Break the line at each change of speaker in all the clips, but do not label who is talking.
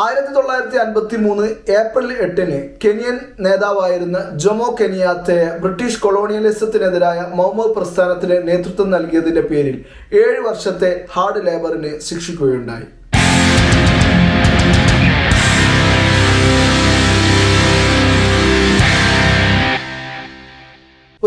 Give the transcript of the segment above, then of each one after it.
ആയിരത്തി തൊള്ളായിരത്തി അൻപത്തി മൂന്ന് ഏപ്രിൽ എട്ടിന് കെനിയൻ നേതാവായിരുന്ന ജൊമോ കെനിയാത്തയെ ബ്രിട്ടീഷ് കൊളോണിയലിസത്തിനെതിരായ മൗമോ പ്രസ്ഥാനത്തിന് നേതൃത്വം നൽകിയതിന്റെ പേരിൽ ഏഴ് വർഷത്തെ ഹാർഡ് ലേബറിന് ശിക്ഷിക്കുകയുണ്ടായി.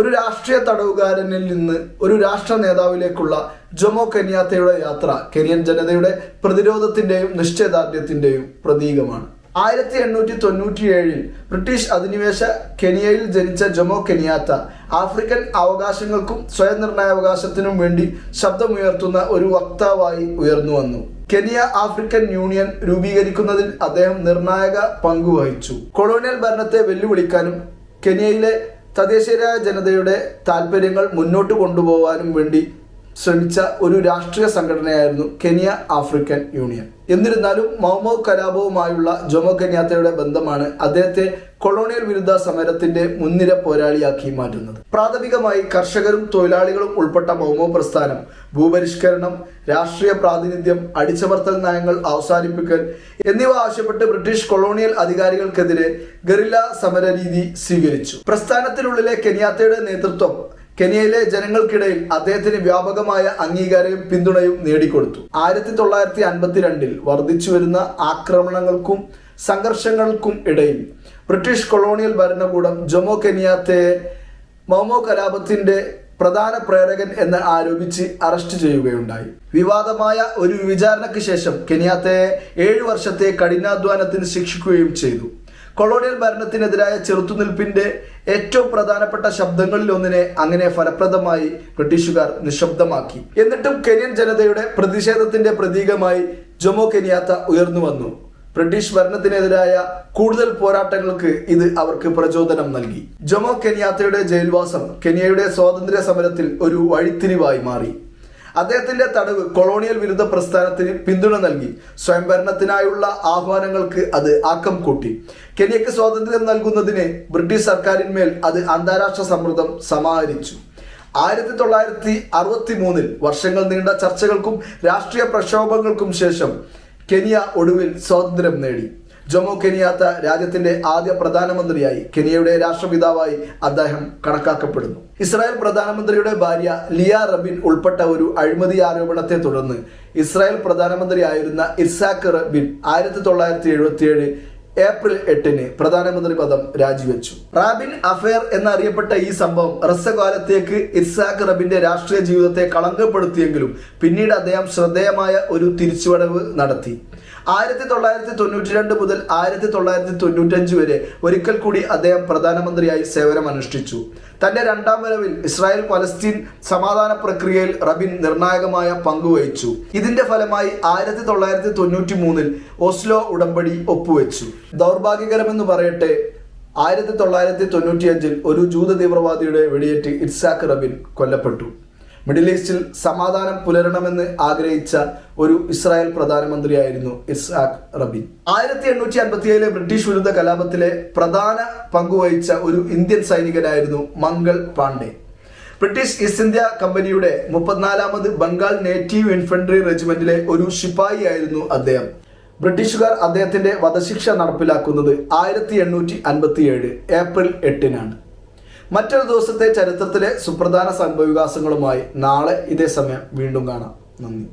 ഒരു രാഷ്ട്രീയ തടവുകാരനിൽ നിന്ന് ഒരു രാഷ്ട്ര നേതാവിലേക്കുള്ള ജൊമോ കെനിയാത്തയുടെ യാത്ര കെനിയൻ ജനതയുടെ പ്രതിരോധത്തിന്റെയും നിശ്ചയദാർഢ്യത്തിന്റെയും പ്രതീകമാണ്. ആയിരത്തി എണ്ണൂറ്റി തൊണ്ണൂറ്റിയേഴിൽ ബ്രിട്ടീഷ് അധിനിവേശ കെനിയയിൽ ജനിച്ച ജൊമോ കെനിയാത്ത ആഫ്രിക്കൻ അവകാശങ്ങൾക്കും സ്വയം നിർണയാവകാശത്തിനും വേണ്ടി ശബ്ദമുയർത്തുന്ന ഒരു വക്താവായി ഉയർന്നു വന്നു. കെനിയ ആഫ്രിക്കൻ യൂണിയൻ രൂപീകരിക്കുന്നതിൽ അദ്ദേഹം നിർണായക പങ്കുവഹിച്ചു കൊളോണിയൽ ഭരണത്തെ വെല്ലുവിളിക്കാനും കെനിയയിലെ തദ്ദേശീയരായ ജനതയുടെ താല്പര്യങ്ങൾ മുന്നോട്ട് കൊണ്ടുപോകാനും വേണ്ടി ശ്രമിച്ച ഒരു രാഷ്ട്രീയ സംഘടനയായിരുന്നു കെനിയ ആഫ്രിക്കൻ യൂണിയൻ. എന്നിരുന്നാലും മൗമോ കലാപവുമായുള്ള ജോമോ കന്യാത്തയുടെ ബന്ധമാണ് അദ്ദേഹത്തെ കൊളോണിയൽ വിരുദ്ധ സമരത്തിന്റെ മുൻനിര പോരാളിയാക്കി മാറ്റുന്നത്. പ്രാഥമികമായി കർഷകരും തൊഴിലാളികളും ഉൾപ്പെട്ട മൗമോ പ്രസ്ഥാനം ഭൂപരിഷ്കരണം രാഷ്ട്രീയ പ്രാതിനിധ്യം അടിച്ചമർത്തൽ നയങ്ങൾ അവസാനിപ്പിക്കൽ എന്നിവ ആവശ്യപ്പെട്ട് ബ്രിട്ടീഷ് കൊളോണിയൽ അധികാരികൾക്കെതിരെ ഗറില്ല സമരരീതി സ്വീകരിച്ചു. പ്രസ്ഥാനത്തിനുള്ളിലെ കെനിയാത്തയുടെ നേതൃത്വം കെനിയയിലെ ജനങ്ങൾക്കിടയിൽ അദ്ദേഹത്തിന് വ്യാപകമായ അംഗീകാരവും പിന്തുണയും നേടിക്കൊടുത്തു. ആയിരത്തി തൊള്ളായിരത്തി അൻപത്തിരണ്ടിൽ വർദ്ധിച്ചു വരുന്ന ആക്രമണങ്ങൾക്കും സംഘർഷങ്ങൾക്കും ഇടയിൽ ബ്രിട്ടീഷ് കൊളോണിയൽ ഭരണകൂടം ജൊമോ കെനിയാത്തയെ മോമോ കലാപത്തിന്റെ പ്രധാന പ്രേരകൻ എന്ന് ആരോപിച്ച് അറസ്റ്റ് ചെയ്യുകയുണ്ടായി. വിവാദമായ ഒരു വിചാരണയ്ക്ക് ശേഷം കെനിയാത്തയെ ഏഴു വർഷത്തെ കഠിനാധ്വാനത്തിന് ശിക്ഷിക്കുകയും ചെയ്തു. കൊളോണിയൽ ഭരണത്തിനെതിരായ ചെറുത്തുനിൽപ്പിന്റെ ഏറ്റവും പ്രധാനപ്പെട്ട ശബ്ദങ്ങളിൽ ഒന്നിനെ അങ്ങനെ ഫലപ്രദമായി ബ്രിട്ടീഷുകാർ നിശബ്ദമാക്കി. എന്നിട്ടും കെനിയൻ ജനതയുടെ പ്രതിഷേധത്തിന്റെ പ്രതീകമായി ജൊമോ കെനിയാത്ത ഉയർന്നു വന്നു. ബ്രിട്ടീഷ് ഭരണത്തിനെതിരായ കൂടുതൽ പോരാട്ടങ്ങൾക്ക് ഇത് അവർക്ക് പ്രചോദനം നൽകി. ജൊമോ കെനിയാത്തയുടെ ജയിൽവാസം കെനിയയുടെ സ്വാതന്ത്ര്യ സമരത്തിൽ ഒരു വഴിത്തിരിവായി മാറി. അദ്ദേഹത്തിന്റെ തടവ് കൊളോണിയൽ വിരുദ്ധ പ്രസ്ഥാനത്തിന് പിന്തുണ നൽകി. സ്വയംഭരണത്തിനായുള്ള ആഹ്വാനങ്ങൾക്ക് അത് ആക്കം കൂട്ടി. കെനിയക്ക് സ്വാതന്ത്ര്യം നൽകുന്നതിന് ബ്രിട്ടീഷ് സർക്കാരിന്മേൽ അത് അന്താരാഷ്ട്ര സമ്മർദ്ദം സമാഹരിച്ചു. ആയിരത്തി തൊള്ളായിരത്തി അറുപത്തി മൂന്നിൽ വർഷങ്ങൾ നീണ്ട ചർച്ചകൾക്കും രാഷ്ട്രീയ പ്രക്ഷോഭങ്ങൾക്കും ശേഷം കെനിയ ഒടുവിൽ സ്വാതന്ത്ര്യം നേടി. ജോമോ കെനിയാത്ത രാജ്യത്തിന്റെ ആദ്യ പ്രധാനമന്ത്രിയായി കെനിയയുടെ രാഷ്ട്രപിതാവായി അദ്ദേഹം കണക്കാക്കപ്പെടുന്നു. ഇസ്രായേൽ പ്രധാനമന്ത്രിയുടെ ഭാര്യ ലിയ റബിൻ ഉൾപ്പെട്ട ഒരു അഴിമതി ആരോപണത്തെ തുടർന്ന് ഇസ്രായേൽ പ്രധാനമന്ത്രിയായിരുന്ന ഇർസാഖ് റബിൻ ആയിരത്തി തൊള്ളായിരത്തി എഴുപത്തിയേഴ് ഏപ്രിൽ എട്ടിന് പ്രധാനമന്ത്രി പദം രാജിവെച്ചു. റാബിൻ അഫെയർ എന്നറിയപ്പെട്ട ഈ സംഭവം ഹ്രസ്വകാലത്തേക്ക് ഇസാഖ് റബിന്റെ രാഷ്ട്രീയ ജീവിതത്തെ കളങ്കപ്പെടുത്തിയെങ്കിലും പിന്നീട് അദ്ദേഹം ശ്രദ്ധേയമായ ഒരു തിരിച്ചുവടവ് നടത്തി. ആയിരത്തി തൊള്ളായിരത്തി തൊണ്ണൂറ്റി രണ്ട് മുതൽ ആയിരത്തി തൊള്ളായിരത്തി തൊണ്ണൂറ്റഞ്ച് വരെ ഒരിക്കൽ കൂടി അദ്ദേഹം പ്രധാനമന്ത്രിയായി സേവനം അനുഷ്ഠിച്ചു. തന്റെ രണ്ടാം വരവിൽ ഇസ്രായേൽ പലസ്തീൻ സമാധാന പ്രക്രിയയിൽ റബിൻ നിർണായകമായ പങ്കുവഹിച്ചു ഇതിന്റെ ഫലമായി ആയിരത്തി തൊള്ളായിരത്തി തൊണ്ണൂറ്റി മൂന്നിൽ ഓസ്ലോ ഉടമ്പടി ഒപ്പുവെച്ചു. ദൗർഭാഗ്യകരമെന്ന് പറയട്ടെ ആയിരത്തി തൊള്ളായിരത്തി തൊണ്ണൂറ്റിയഞ്ചിൽ ഒരു ജൂത തീവ്രവാദിയുടെ വെടിയേറ്റ് ഇറ്റ്സാഖ് റബിൻ കൊല്ലപ്പെട്ടു. മിഡിൽ ഈസ്റ്റിൽ സമാധാനം പുലരണമെന്ന് ആഗ്രഹിച്ച ഒരു ഇസ്രായേൽ പ്രധാനമന്ത്രിയായിരുന്നു ഇസ്ഹാഖ് റബിൻ ആയിരത്തി എണ്ണൂറ്റി അൻപത്തി ഏഴിലെ ബ്രിട്ടീഷ് വിരുദ്ധ കലാപത്തിലെ പ്രധാന പങ്കുവഹിച്ച ഒരു Indian സൈനികനായിരുന്നു Mangal Pandey. British East India കമ്പനിയുടെ മുപ്പത്തിനാലാമത് ബംഗാൾ നേറ്റീവ് ഇൻഫൻട്രി റെജിമെന്റിലെ ഒരു ശിപ്പായി ആയിരുന്നു അദ്ദേഹം. ബ്രിട്ടീഷുകാർ അദ്ദേഹത്തിന്റെ വധശിക്ഷ നടപ്പിലാക്കുന്നത് ആയിരത്തി എണ്ണൂറ്റി അൻപത്തി ഏഴ് ഏപ്രിൽ എട്ടിനാണ്. മറ്റൊരു ദിവസത്തെ ചരിത്രത്തിലെ സുപ്രധാന സംഭവവികാസങ്ങളുമായി നാളെ ഇതേ സമയം വീണ്ടും കാണാം. നന്ദി.